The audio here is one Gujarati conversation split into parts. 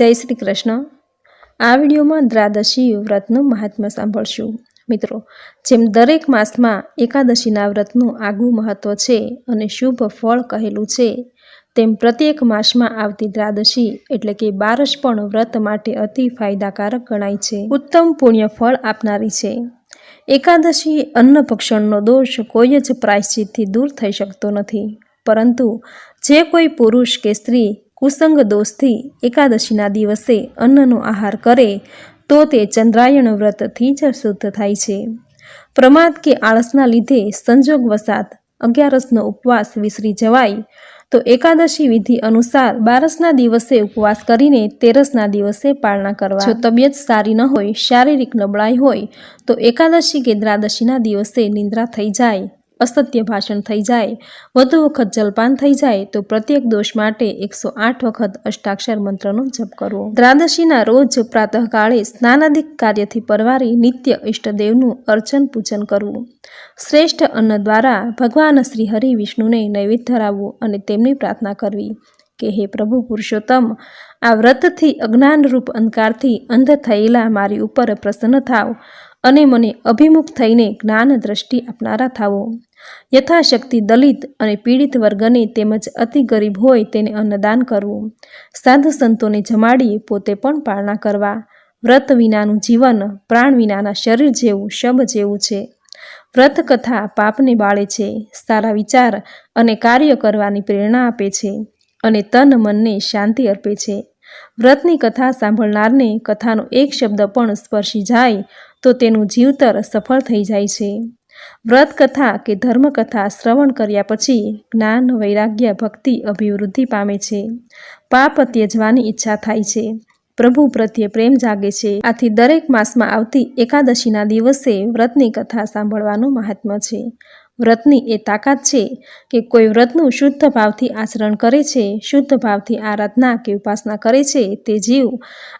જય શ્રી કૃષ્ણ. આ વિડીયોમાં દ્વાદશી વ્રતનું મહાત્મ્ય સાંભળશું. મિત્રો, જેમ દરેક માસમાં એકાદશીના વ્રતનું આગવું મહત્વ છે અને શુભ ફળ કહેલું છે, તેમ પ્રત્યેક માસમાં આવતી દ્વાદશી એટલે કે બારસ પણ વ્રત માટે અતિ ફાયદાકારક ગણાય છે. ઉત્તમ પુણ્ય ફળ આપનારી છે. એકાદશી અન્ન ભક્ષણનો દોષ કોઈ જ પ્રાયશ્ચિતથી દૂર થઈ શકતો નથી. પરંતુ જે કોઈ પુરુષ કે સ્ત્રી કુસંગ દોષથી એકાદશીના દિવસે અન્નનો આહાર કરે, તો તે ચંદ્રાયણ વ્રતથી જ શુદ્ધ થાય છે. પ્રમાદ કે આળસના લીધે સંજોગ વસાત અગિયારસનો ઉપવાસ વિસરી જવાય, તો એકાદશી વિધિ અનુસાર બારસના દિવસે ઉપવાસ કરીને તેરસના દિવસે પાળના કરવા. જો તબિયત સારી ન હોય, શારીરિક નબળાઈ હોય, તો એકાદશી કે દ્વાદશીના દિવસે નિંદ્રા થઈ જાય. અસત્ય ભાષણ થઈ જાય, વધુ વખત જલપાન થઈ જાય તો પ્રત્યેક દોષ માટે એકસો આઠ વખત અષ્ટાક્ષર મંત્રનો જપ કરવો. દ્વાદશીના રોજ પ્રાતઃકાળે સ્નાનાદિક કાર્યથી પરવારી નિત્ય ઈષ્ટદેવનું અર્ચન પૂજન કરવું. શ્રેષ્ઠ અન્ન દ્વારા ભગવાન શ્રી હરિ વિષ્ણુને નૈવેદ્ય ધરાવવું અને તેમની પ્રાર્થના કરવી કે હે પ્રભુ પુરુષોત્તમ, આ વ્રતથી અજ્ઞાનરૂપ અંધકારથી અંધ થયેલા મારી ઉપર પ્રસન્ન થાવ અને મને અભિમુખ થઈને જ્ઞાન દ્રષ્ટિ આપનારા થાવો. યથાશક્તિ દલિત અને પીડિત વર્ગને તેમજ અતિ ગરીબ હોય તેને અન્નદાન કરવું. સાધુ સંતોને જમાડી પોતે પણ પાળના કરવા. વ્રત વિનાનું જીવન પ્રાણ વિનાના શરીર જેવું શબ જેવું છે. વ્રત કથા પાપને બાળે છે, સારા વિચાર અને કાર્ય કરવાની પ્રેરણા આપે છે અને તન મનને શાંતિ અર્પે છે. વ્રતની કથા સાંભળનારને કથાનો એક શબ્દ પણ સ્પર્શી જાય તો તેનું જીવતર સફળ થઈ જાય છે. વ્રત કથા કે ધર્મકથા શ્રવણ કર્યા પછી જ્ઞાન, વૈરાગ્ય, ભક્તિ, અભિવૃદ્ધિ પામે છે. પાપ ત્યજવાની ઈચ્છા થાય છે. પ્રભુ પ્રત્યે પ્રેમ જાગે છે. આથી દરેક માસમાં આવતી એકાદશીના દિવસે વ્રતની કથા સાંભળવાનું મહાત્મ્ય છે. વ્રતની એ તાકાત છે કે કોઈ વ્રતનું શુદ્ધ ભાવથી આચરણ કરે છે, શુદ્ધ ભાવથી આરાધના કે ઉપાસના કરે છે, તે જીવ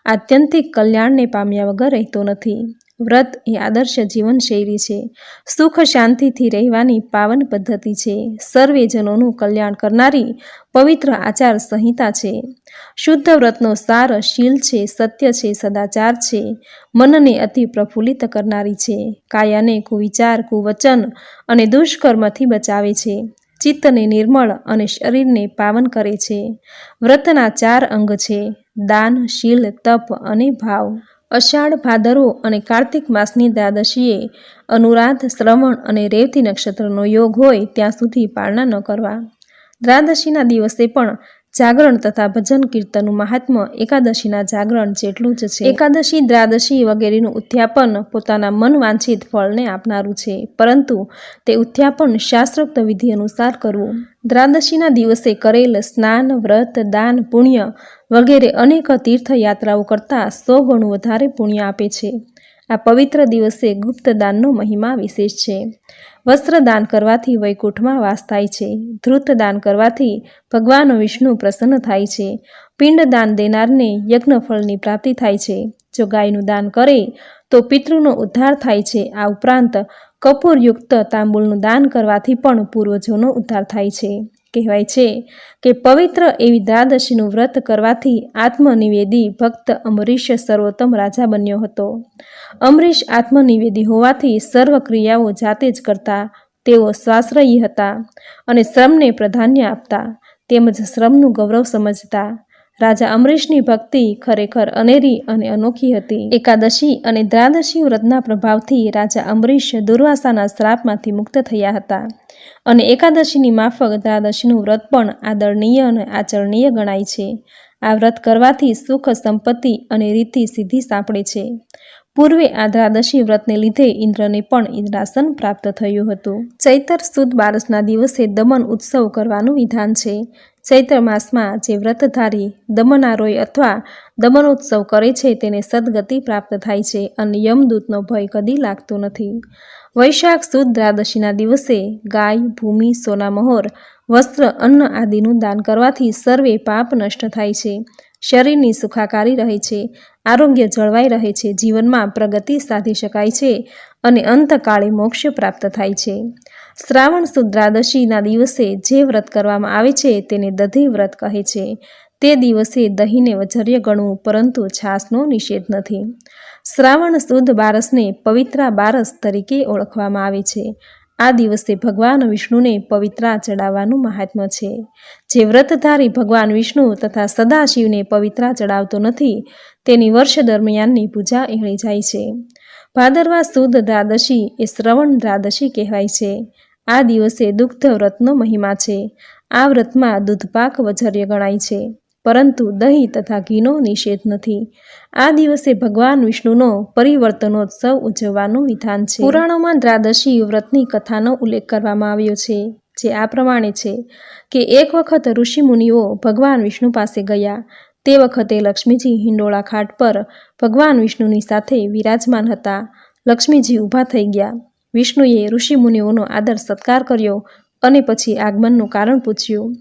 આત્યંતિક કલ્યાણને પામ્યા વગર રહેતો નથી. વ્રત એ આદર્શ જીવનશૈલી છે. સુખ શાંતિથી રહેવાની પાવન પદ્ધતિ છે. સર્વેજનોનું કલ્યાણ કરનારી પવિત્ર આચાર સંહિતા છે. શુદ્ધ વ્રતનો સાર શીલ છે, સત્ય છે, સદાચાર છે. મનને અતિ પ્રફુલ્લિત કરનારી છે. કાયાને કુવિચાર, કુવચન અને દુષ્કર્મથી બચાવે છે. ચિત્તને નિર્મળ અને શરીરને પાવન કરે છે. વ્રતના ચાર અંગ છે. દાન, શીલ, તપ અને ભાવ. અષાઢ ભાદરવો અને કાર્તિક માસની દ્વાદશીએ અનુરાધ, શ્રવણ અને રેવતી નક્ષત્રનો યોગ હોય ત્યાં સુધી પાળના ન કરવા. દ્વાદશીના દિવસે પણ જાગરણ તથા ભજન કીર્તનનું મહાત્મ્ય એકાદશીના જાગરણ જેટલું જ છે. એકાદશી દ્વાદશી વગેરેનું ઉત્થાપન પોતાના મન વાંછિત ફળને આપનારું છે, પરંતુ તે ઉત્થાપન શાસ્ત્રોક્ત વિધિ અનુસાર કરવું. દ્વાદશીના દિવસે કરેલ સ્નાન, વ્રત, દાન, પુણ્ય વગેરે અનેક તીર્થયાત્રાઓ કરતાં સો ગણું વધારે પુણ્ય આપે છે. આ પવિત્ર દિવસે ગુપ્ત દાનનો મહિમા વિશેષ છે. વસ્ત્ર દાન કરવાથી વૈકુંઠમાં વાસ થાય છે. ધ્રુત દાન કરવાથી ભગવાન વિષ્ણુ પ્રસન્ન થાય છે. પિંડ દાન દેનારને યજ્ઞફળની પ્રાપ્તિ થાય છે. જો ગાયનું દાન કરે, તો પિતૃનો ઉદ્ધાર થાય છે. આ ઉપરાંત કપૂરયુક્ત તાંબુલનું દાન કરવાથી પણ પૂર્વજોનો ઉદ્ધાર થાય છે. કહેવાય છે કે પવિત્ર એવી દ્વાદશીનું વ્રત કરવાથી આત્મનિવેદી ભક્ત અમરીશ સર્વોત્તમ રાજા બન્યો હતો. અમરીશ આત્મનિવેદી હોવાથી સર્વ ક્રિયાઓ જાતે જ કરતા, તેઓ સ્વાશ્રયી હતા અને શ્રમને પ્રાધાન્ય આપતા, તેમજ શ્રમનું ગૌરવ સમજતા. રાજા અમરીશની ભક્તિ ખરેખર અનેરી અને અનોખી હતી. એકાદશી અને દ્વાદશી વ્રતના પ્રભાવથી રાજા અમરીશ દુર્વાસાના શ્રાપમાંથી મુક્ત થયા હતા. અને એકાદશીની માફક દ્વાદશીનું વ્રત પણ આદરણીય અને આચરણીય ગણાય છે. આ વ્રત કરવાથી સુખ, સંપત્તિ અને રીતિ સિદ્ધિ સાંપડે છે. પૂર્વે આ દ્વાદશી વ્રતને લીધે ઇન્દ્રને પણ ઇન્દ્રાસન પ્રાપ્ત થયું હતું. ચૈતર સુદ બારસના દિવસે દમન ઉત્સવ કરવાનું વિધાન છે. ચૈત્ર માસમાં જે વ્રતધારી દમનારોય અથવા દમનોત્સવ કરે છે, તેને સદગતિ પ્રાપ્ત થાય છે અને યમદૂતનો ભય કદી લાગતો નથી. વૈશાખ સુદ દ્વાદશીના દિવસે ગાય, ભૂમિ સોનામહોર વસ્ત્ર, અન્ન આદિનું દાન કરવાથી સર્વે પાપ નષ્ટ થાય છે. શરીરની સુખાકારી રહે છે. આરોગ્ય જળવાઈ રહે છે. જીવનમાં પ્રગતિ સાધી શકાય છે અને અંતકાળે મોક્ષ પ્રાપ્ત થાય છે. શ્રાવણ સુદ્રાદશીના દિવસે જે વ્રત કરવામાં આવે છે તેને દધી વ્રત કહે છે. તે દિવસે દહીંને વજર્ય ગણવું પરંતુ છાસનો નિષેધ નથી. શ્રાવણ સુદ બારસને પવિત્રા બારસ તરીકે ઓળખવામાં આવે છે. આ દિવસે ભગવાન વિષ્ણુને પવિત્રા ચડાવવાનું મહાત્મ્ય છે. જે વ્રતધારી ભગવાન વિષ્ણુ તથા સદાશિવને પવિત્રા ચડાવતો નથી, તેની વર્ષ દરમિયાનની પૂજા એળી જાય છે. ભાદરવા સુદ દ્વાદશી એ શ્રવણ દ્વાદશી કહેવાય છે. આ દિવસે દુગ્ધ વ્રતનો મહિમા છે. આ વ્રતમાં દૂધપાક વજર્ય ગણાય છે. પરંતુ દહીં તથા ઘીનો નિષેધ નથી. આ દિવસે ભગવાન વિષ્ણુનો પરિવર્તનોત્સવ ઉજવવાનું વિધાન છે. પુરાણોમાં દ્વાદશી વ્રતની કથાનો ઉલ્લેખ કરવામાં આવ્યો છે, જે આ પ્રમાણે છે કે એક વખત ઋષિમુનિઓ ભગવાન વિષ્ણુ પાસે ગયા. તે વખતે લક્ષ્મીજી હિંડોળા ખાટ પર ભગવાન વિષ્ણુની સાથે વિરાજમાન હતા. લક્ષ્મીજી ઊભા થઈ ગયા. વિષ્ણુએ ઋષિમુનિઓનો આદર સત્કાર કર્યો અને પછી આગમનનું કારણ પૂછ્યું.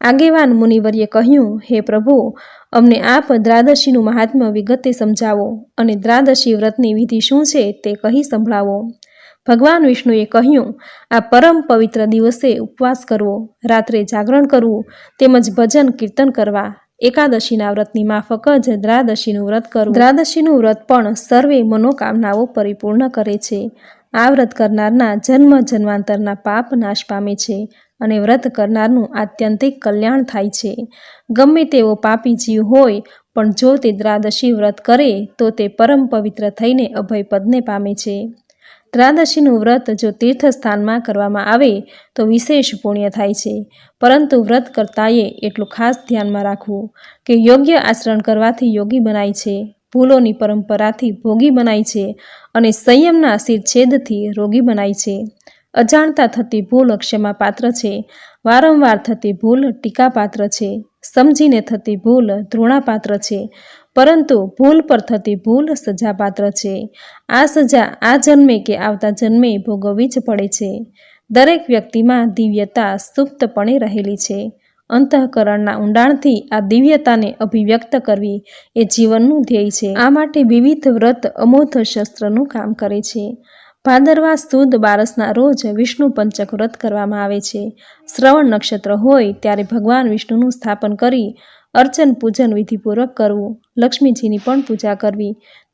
આગેવાન મુનિવર્યે કહ્યું, હે પ્રભુ, અમને આપ દ્રાદશીનું મહાત્મ્ય વિગતે સમજાવો અને દ્રાદશી વ્રતની વિધિ શું છે તે કહી સંભળાવો. ભગવાન વિષ્ણુએ કહ્યું, આ પરમ પવિત્ર દિવસે ઉપવાસ કરવો, રાત્રે જાગરણ કરવું, તેમજ ભજન કીર્તન કરવા, એકાદશીના વ્રતની માફક જ દ્રાદશીનું વ્રત કરવું. દ્રાદશીનું વ્રત પણ સર્વે મનોકામનાઓ પરિપૂર્ણ કરે છે. આ વ્રત કરનારના જન્મ જન્માંતરના પાપ નાશ પામે છે. અને વ્રત કરનારનું આત્યંતિક કલ્યાણ થાય છે. ગમે તેવો પાપી જીવ હોય, પણ જો તે દ્રાદશી વ્રત કરે, તો તે પરમ પવિત્ર થઈને અભયપદને પામે છે. ત્રાદશીનું વ્રત જો તીર્થસ્થાનમાં કરવામાં આવે, તો વિશેષ પુણ્ય થાય છે. પરંતુ વ્રત કરતાએ એટલું ખાસ ધ્યાનમાં રાખવું કે યોગ્ય આચરણ કરવાથી યોગી બનાય છે. ભૂલોની પરંપરાથી ભોગી બનાય છે અને સંયમના શિરછેદથી રોગી બનાય છે. અજાણતા થતી ભૂલ ક્ષમા પાત્ર છે. વારંવાર થતી ભૂલ ટીકાપાત્ર છે. સમજીને થતી ભૂલ ધૃણાપાત્ર છે. પરંતુ ભૂલ પર થતી ભૂલ સજાપાત્ર છે. આ સજા આ જન્મે કે આવતા જન્મે ભોગવવી જ પડે છે. દરેક વ્યક્તિમાં દિવ્યતા સુપ્તપણે રહેલી છે. અંતઃકરણના ઊંડાણથી આ દિવ્યતાને અભિવ્યક્ત કરવી એ જીવનનું ધ્યેય છે. આ માટે વિવિધ વ્રત અમોધ શસ્ત્રનું કામ કરે છે. ભાદરવા સુદ બારસના રોજ વિષ્ણુ પંચક વ્રત કરવામાં આવે છે. શ્રવણ નક્ષત્ર હોય ત્યારે ભગવાન વિષ્ણુનું સ્થાપન કરી અર્ચન પૂજન વિધિપૂર્વક કરવું, લક્ષ્મીજીની પણ પૂજા કરવી,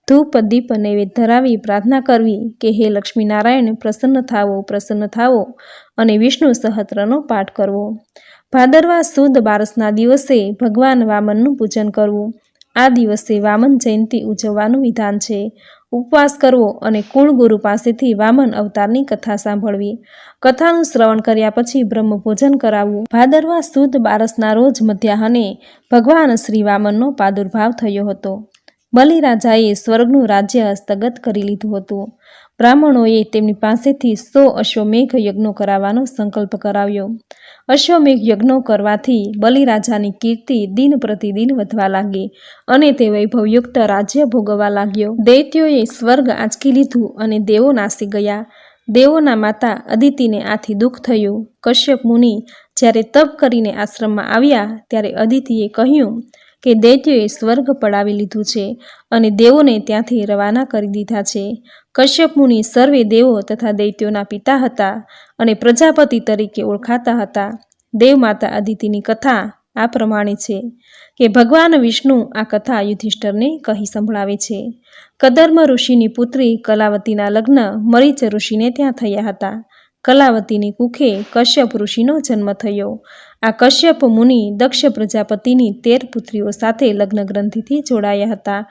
ધૂપ, દીપ, નૈવેદ્ય ધરાવી પ્રાર્થના કરવી કે હે લક્ષ્મીનારાયણ, પ્રસન્ન થાવો પ્રસન્ન થાવો અને વિષ્ણુ સહસ્ત્રનો પાઠ કરવો. ભાદરવા સુદ બારસના દિવસે ભગવાન વામનનું પૂજન કરવું. આ દિવસે વામન જયંતિ ઉજવવાનું વિધાન છે. ઉપવાસ કરવો અને કુળગુરુ પાસેથી વામન અવતારની કથા સાંભળવી. કથાનું શ્રવણ કર્યા પછી બ્રહ્મભોજન કરાવવું. ભાદરવા સુદ બારસના રોજ મધ્યાહને ભગવાન શ્રી વામનનો પ્રાદુર્ભાવ થયો હતો. બલિરાજાએ સ્વર્ગનું રાજ્ય હસ્તગત કરી લીધું હતું. બ્રાહ્મણોએ તેમની પાસેથી સો અશ્વમેઘ યજ્ઞો કરાવવાનો સંકલ્પ કરાવ્યો. અશ્વમેઘ યજ્ઞો કરવાથી બલિરાજાની કીર્તિ દિન પ્રતિદિન વધવા લાગી અને તે વૈભવયુક્ત રાજ્ય ભોગવવા લાગ્યો. દૈત્યોએ સ્વર્ગ આંચકી લીધું અને દેવો નાસી ગયા. દેવોના માતા અદિતિને આથી દુઃખ થયું. કશ્યપ મુનિ જ્યારે તપ કરીને આશ્રમમાં આવ્યા ત્યારે અદિતિએ કહ્યું કે દૈત્યોએ સ્વર્ગ પડાવી લીધું છે અને દેવોને ત્યાંથી રવાના કરી દીધા છે. કશ્યપ મુનિ સર્વે દેવો તથા દૈત્યોના પિતા હતા અને પ્રજાપતિ તરીકે ઓળખાતા હતા. દેવમાતા અદિતિની કથા આ પ્રમાણે છે કે ભગવાન વિષ્ણુ આ કથા યુધિષ્ઠરને કહી સંભળાવે છે. કદર્મ ઋષિની પુત્રી કલાવતીના લગ્ન મરીચ ઋષિને ત્યાં થયા હતા. કલાવતીની કુખે કશ્યપ ઋષિનો જન્મ થયો. આ કશ્યપ મુનિ દક્ષ પ્રજાપતિની તેર પુત્રીઓ સાથે લગ્ન ગ્રંથિથી જોડાયા હતા.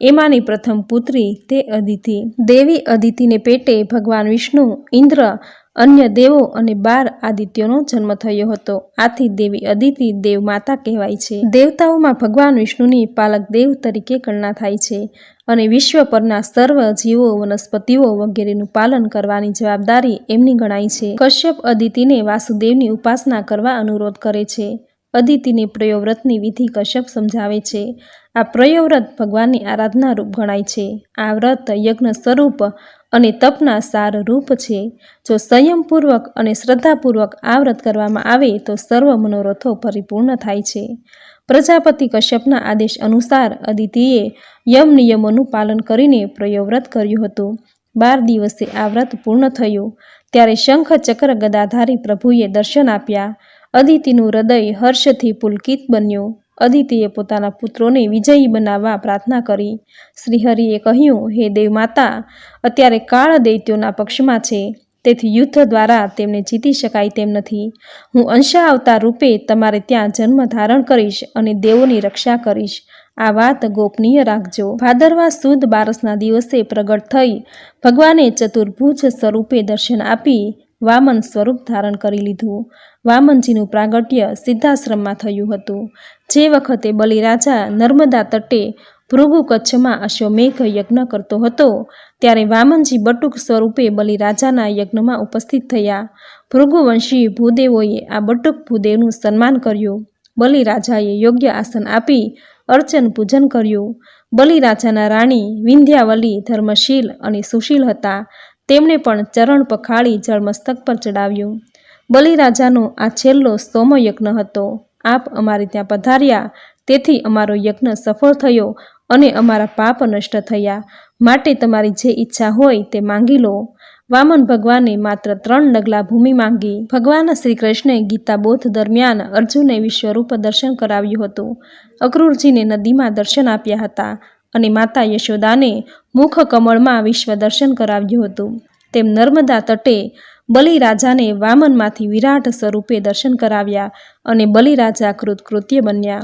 એમાંની પ્રથમ પુત્રી તે અદિતિ દેવી અદિતિને પેટે ભગવાન વિષ્ણુ ઇન્દ્ર અન્ય દેવો અને બાર આદિત્યોનો જન્મ થયો હતો. આથી દેવી અદિતિ દેવ માતા કહેવાય છે. દેવતાઓમાં ભગવાન વિષ્ણુની પાલક દેવ તરીકે ગણના થાય છે અને વિશ્વ પરના સર્વ જીવો, વનસ્પતિઓ વગેરેનું પાલન કરવાની જવાબદારી એમની ગણાય છે. કશ્યપ અદિતિને વાસુદેવની ઉપાસના કરવા અનુરોધ કરે છે. અદિતિને પ્રયોવ્રતની વિધિ કશ્યપ સમજાવે છે. આ પ્રયોવ્રત ભગવાનની આરાધના રૂપ ગણાય છે. આ વ્રત યજ્ઞ સ્વરૂપ અને તપના સાર રૂપ છે. જો સંયમપૂર્વક અને શ્રદ્ધાપૂર્વક આ વ્રત કરવામાં આવે, તો સર્વ મનોરથો પરિપૂર્ણ થાય છે. પ્રજાપતિ કશ્યપના આદેશ અનુસાર અદિતિએ યમ નિયમોનું પાલન કરીને પ્રયોવ્રત કર્યું હતું. બાર દિવસે આ વ્રત પૂર્ણ થયું. ત્યારે શંખ ચક્ર ગદાધારી પ્રભુએ દર્શન આપ્યા. અદિતિનું હૃદય હર્ષથી પુલકિત બન્યું. અદિતિએ પોતાના પુત્રોને વિજયી બનાવવા પ્રાર્થના કરી. શ્રીહરિએ કહ્યું, હે દેવમાતા, અત્યારે કાળ દૈત્યોના પક્ષમાં છે. તેથી યુદ્ધ દ્વારા તેમને જીતી શકાય તેમ નથી. હું અંશા અવતાર રૂપે તમારે ત્યાં જન્મ ધારણ કરીશ અને દેવોની રક્ષા કરીશ. આ વાત ગોપનીય રાખજો. ભાદરવા સુદ બારસના દિવસે પ્રગટ થઈ ભગવાને ચતુર્ભુજ સ્વરૂપે દર્શન આપી વામન સ્વરૂપ ધારણ કરી લીધું. વામનજીનું પ્રાગટ્ય સિદ્ધાશ્રમમાં થયું હતું. જે વખતે બલિરાજા નર્મદા તટે ભૃગુ કચ્છમાં અશ્વમેઘ યજ્ઞ કરતો હતો, ત્યારે વામનજી બટુક સ્વરૂપે બલિરાજાના યજ્ઞમાં ઉપસ્થિત થયા. ભૃગુવંશી ભૂદેવોએ આ બટુક ભૂદેવનું સન્માન કર્યું. બલિરાજાએ યોગ્ય આસન આપી અર્ચન પૂજન કર્યું. બલિરાજાના રાણી વિંધ્યાવલી ધર્મશીલ અને સુશીલ હતા. તેમણે પણ ચરણ પખાળી જળમસ્તક પર ચડાવ્યું. બલિરાજાનો આ છેલ્લો સોમયજ્ઞ હતો. આપ અમારે ત્યાં પધાર્યા. તેથી અમારો યજ્ઞ સફળ થયો અને અમારા પાપ નષ્ટ થયા. માટે તમારી જે ઈચ્છા હોય તે માંગી લો. વામન ભગવાને માત્ર ત્રણ ડગલા ભૂમિ માંગી. ભગવાન શ્રી કૃષ્ણે ગીતાબોધ દરમિયાન અર્જુને વિશ્વરૂપ દર્શન કરાવ્યું હતું. અક્રૂરજીને નદીમાં દર્શન આપ્યા હતા અને માતા યશોદાને મુખ કમળમાં વિશ્વ દર્શન કરાવ્યું હતું. તેમ નર્મદા તટે બલિરાજાને વામનમાંથી વિરાટ સ્વરૂપે દર્શન કરાવ્યા. અને બલિરાજા કૃતકૃત્ય બન્યા.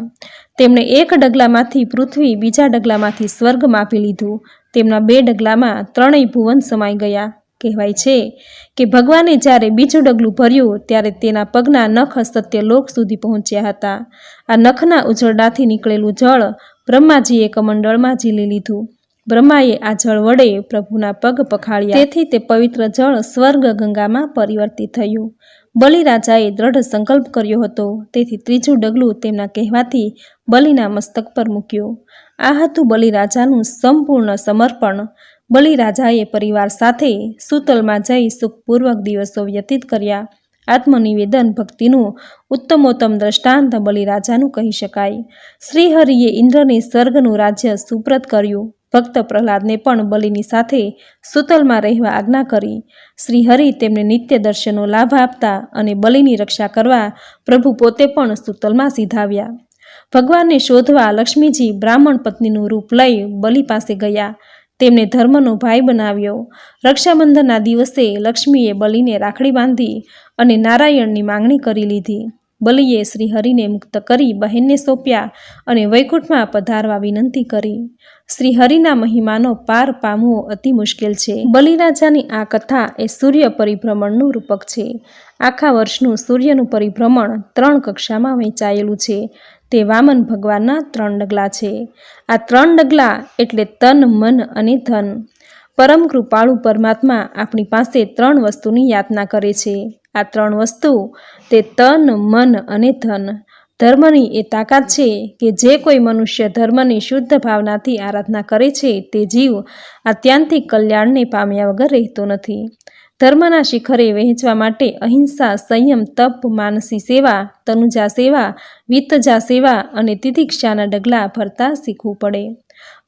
તેમણે એક ડગલામાંથી પૃથ્વી બીજા ડગલામાંથી સ્વર્ગ માપી લીધું. તેમના બે ડગલામાં ત્રણેય ભુવન સમાઈ ગયા. કહેવાય છે કે ભગવાને જ્યારે બીજું ડગલું ભર્યું, ત્યારે તેના પગના નખ સત્ય લોક સુધી પહોંચ્યા હતા. આ નખના ઉજળડાથી નીકળેલું જળ બ્રહ્માજીએ કમંડળમાં ઝીલી લીધું. બ્રહ્માએ આ જળ વડે પ્રભુના પગ પખાળ્યા. તેથી તે પવિત્ર જળ સ્વર્ગ ગંગામાં પરિવર્તિત થયું. બલિરાજાએ દ્રઢ સંકલ્પ કર્યો હતો. તેથી ત્રીજું ડગલું તેમના કહેવાથી બલિના મસ્તક પર મૂક્યું. આ હતું બલિરાજાનું સંપૂર્ણ સમર્પણ. બલિરાજાએ પરિવાર સાથે સુતલમાં જઈ સુખપૂર્વક દિવસો વ્યતીત કર્યા. આત્મનિવેદન ભક્તિનું ઉત્તમોત્તમ દ્રષ્ટાંત બલિરાજાનું કહી શકાય. શ્રીહરિએ ઇન્દ્રને સ્વર્ગનું રાજ્ય સુપ્રત કર્યું. ભક્ત પ્રહલાદને પણ બલિની સાથે સુતલમાં રહેવા આજ્ઞા કરી. શ્રીહરિ તેમને નિત્ય દર્શનનો લાભ આપતા અને બલિની રક્ષા કરવા પ્રભુ પોતે પણ સુતલમાં સીધાવ્યા. ભગવાનને શોધવા લક્ષ્મીજી બ્રાહ્મણ પત્નીનું રૂપ લઈ બલિ પાસે ગયા. તેમને ધર્મનો ભાઈ બનાવ્યો. રક્ષાબંધનના દિવસે લક્ષ્મીએ બલિને રાખડી બાંધી અને નારાયણની માંગણી કરી લીધી. બલિએ શ્રીહરિને મુક્ત કરી બહેનને સોંપ્યા અને વૈકુંઠમાં પધારવા વિનંતી કરી. શ્રીહરિના મહિમાનો પાર પામવો અતિ મુશ્કેલ છે. બલિરાજાની આ કથા એ સૂર્ય પરિભ્રમણનું રૂપક છે. આખા વર્ષનું સૂર્યનું પરિભ્રમણ ત્રણ કક્ષામાં વહેંચાયેલું છે. તે વામન ભગવાનના ત્રણ ડગલા છે. આ ત્રણ ડગલા એટલે તન, મન અને ધન. પરમ કૃપાળુ પરમાત્મા આપણી પાસે ત્રણ વસ્તુની યાતના કરે છે. આ ત્રણ વસ્તુ, તે તન, મન અને ધન. ધર્મની એ તાકાત છે કે જે કોઈ મનુષ્ય ધર્મની શુદ્ધ ભાવનાથી આરાધના કરે છે, તે જીવ આત્યાંતિક કલ્યાણને પામ્યા વગર રહેતો નથી. ધર્મના શિખરે વહેંચવા માટે અહિંસા, સંયમ, તપ, માનસી સેવા, તનુજા સેવા, વિત્તજા સેવા અને તિતિક્ષાના ડગલા ભરતા શીખવું પડે.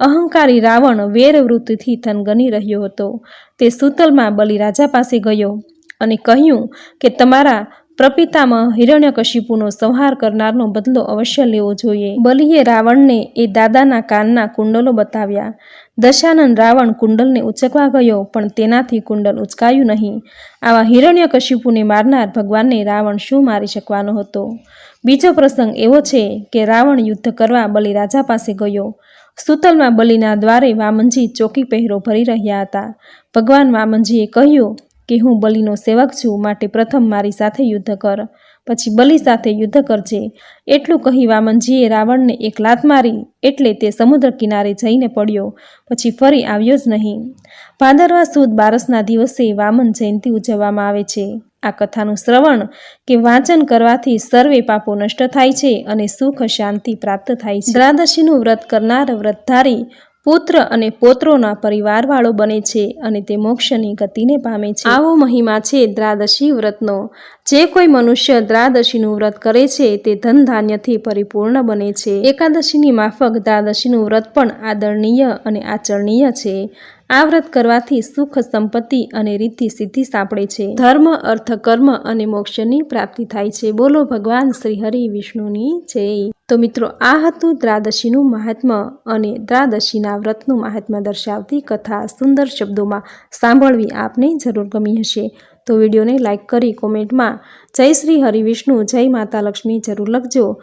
અહંકારી રાવણ વેરવૃત્તિથી થનગની રહ્યો હતો. તે સુતલમાં બલિરાજા પાસે ગયો. અને કહ્યું કે તમારા પ્રપિતામાં હિરણ્યકશિપુનો સંહાર કરનારનો બદલો અવશ્ય લેવો જોઈએ. બલિએ રાવણને એ દાદાના કાનના કુંડલો બતાવ્યા. દશાનંદ રાવણ કુંડલને ઉચકવા ગયો, પણ તેનાથી કુંડલ ઉચકાયું નહીં. આવા હિરણ્યકશિપુને મારનાર ભગવાનને રાવણ શું મારી શકવાનો હતો? બીજો પ્રસંગ એવો છે કે રાવણ યુદ્ધ કરવા બલિરાજા પાસે ગયો. સુતલમાં બલિના દ્વારે વામનજી ચોકી પહેરો ભરી રહ્યા હતા. ભગવાન વામનજીએ કહ્યું કે હું બલિનો સેવક છું, માટે પ્રથમ મારી સાથે યુદ્ધ કર, પછી બલિ સાથે યુદ્ધ કરજે. એટલું કહી વામનજીએ રાવણને એક લાત મારી, એટલે તે સમુદ્ર કિનારે જઈને પડ્યો, પછી ફરી આવ્યો જ નહીં. ભાદરવા સુદ બારસના દિવસે વામન જયંતિ ઉજવવામાં આવે છે. આ કથાનું શ્રવણ કે વાંચન કરવાથી સર્વે પાપો નષ્ટ થાય છે અને સુખ શાંતિ પ્રાપ્ત થાય છે. દ્વાદશીનું વ્રત કરનાર વ્રતધારી પુત્ર અને પોત્રોના પરિવારવાળો બને છે અને તે મોક્ષની ગતિને પામે છે. આવો મહિમા છે દ્રાદશી વ્રતનો. જે કોઈ મનુષ્ય દ્રાદશીનું વ્રત કરે છે, તે ધન ધાન્યથી પરિપૂર્ણ બને છે. એકાદશીની માફક દ્વાદશીનું વ્રત પણ આદરણીય અને આચરણીય છે. આ વ્રત કરવાથી સુખ, સંપત્તિ અને રીતિ સિદ્ધિ સાંપડે છે. ધર્મ, અર્થ, કર્મ અને મોક્ષની પ્રાપ્તિ થાય છે. બોલો ભગવાન શ્રી હરિ વિષ્ણુની જય. તો મિત્રો, આ હતું દ્રાદશીનું મહાત્મ્ય અને દ્રાદશીના વ્રતનું મહાત્મ્ય દર્શાવતી કથા. સુંદર શબ્દોમાં સાંભળવી આપને જરૂર ગમી હશે. તો વિડીયોને લાઇક કરી કોમેન્ટમાં જય શ્રી હરિવિષ્ણુ જય માતા લક્ષ્મી જરૂર લખજો.